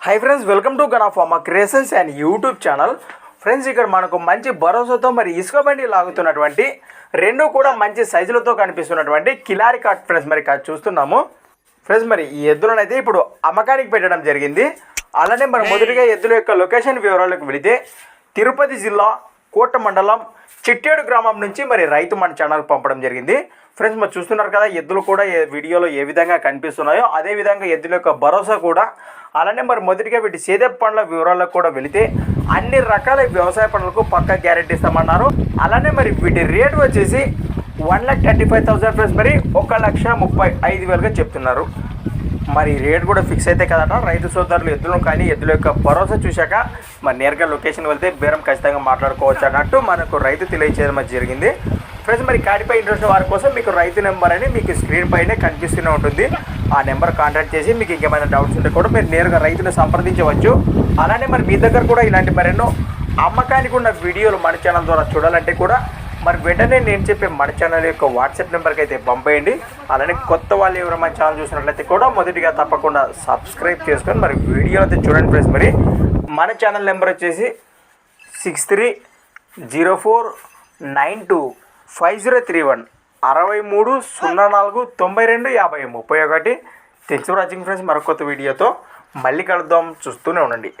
Hi friends welcome to gun of మా creations and YouTube channel friends ఇక్కడ మనకు మంచి భరోసాతో మరి ఇసుక బండి లాగుతున్నటువంటి రెండు కూడా మంచి సైజులతో కనిపిస్తున్నటువంటి కిలారి కాట్ ఫ్రెండ్స్ మరి చూస్తున్నాము. ఫ్రెండ్స్ మరి ఈ ఎద్దులను అయితే ఇప్పుడు అమ్మకానికి పెట్టడం జరిగింది. అలానే మరి మొదటిగా ఎద్దుల యొక్క లొకేషన్ వివరాలకు వెళితే తిరుపతి జిల్లా కోట మండలం చిట్టేడు గ్రామం నుంచి మరి రైతు మన ఛానల్కి పంపడం జరిగింది. ఫ్రెండ్స్ మరి చూస్తున్నారు కదా ఎద్దులు కూడా వీడియోలో ఏ విధంగా కనిపిస్తున్నాయో అదే విధంగా ఎద్దుల యొక్క భరోసా కూడా. అలానే మరి మొదటిగా వీటి సేదే పండ్ల వివరాలకు కూడా వెళితే అన్ని రకాల వ్యవసాయ పనులకు పక్క గ్యారెంటీ ఇస్తామన్నారు. అలానే మరి వీటి రేటు వచ్చేసి one lakh thirty five thousand friends మరి ఒక లక్ష ముప్పై ఐదు వేలుగా చెప్తున్నారు. మరి రేట్ కూడా ఫిక్స్ అయితే కదట. రైతు సోదరులు ఎద్దులను కానీ ఎద్దుల యొక్క భరోసా చూశాక మరి నేరుగా లొకేషన్ వెళ్తే బేరం ఖచ్చితంగా మాట్లాడుకోవచ్చు అన్నట్టు మనకు రైతు తెలియచేయడం జరిగింది. ఫ్రెండ్స్ మరి కాడిపై ఇంట్రెస్ట్ వారి కోసం మీకు రైతు నెంబర్ అని మీకు స్క్రీన్ పైనే కనిపిస్తూనే ఉంటుంది. ఆ నెంబర్ కాంటాక్ట్ చేసి మీకు ఇంకేమైనా డౌట్స్ ఉంటే కూడా మీరు నేరుగా రైతును సంప్రదించవచ్చు. అలానే మరి మీ దగ్గర కూడా ఇలాంటి మరెన్నో అమ్మకానికి ఉన్న వీడియోలు మన ఛానల్ ద్వారా చూడాలంటే కూడా మరి వెంటనే నేను చెప్పే మన ఛానల్ యొక్క వాట్సాప్ నెంబర్కి అయితే పంపేయండి. అలానే కొత్త వాళ్ళు ఎవరైనా మన ఛానల్ చూసినట్లయితే కూడా మొదటిగా తప్పకుండా సబ్స్క్రైబ్ చేసుకొని మరి వీడియో అయితే చూడండి ఫ్రెండ్స్ మరి మన ఛానల్ నెంబర్ వచ్చేసి six three zero four nine two five zero three one అరవై మూడు సున్నా నాలుగు తొంభై రెండు యాభై ముప్పై ఒకటి. థ్యాంక్స్ ఫర్ వాచింగ్ ఫ్రెండ్స్ మరొక కొత్త వీడియోతో మళ్ళీ కలుద్దాం. చూస్తూనే ఉండండి.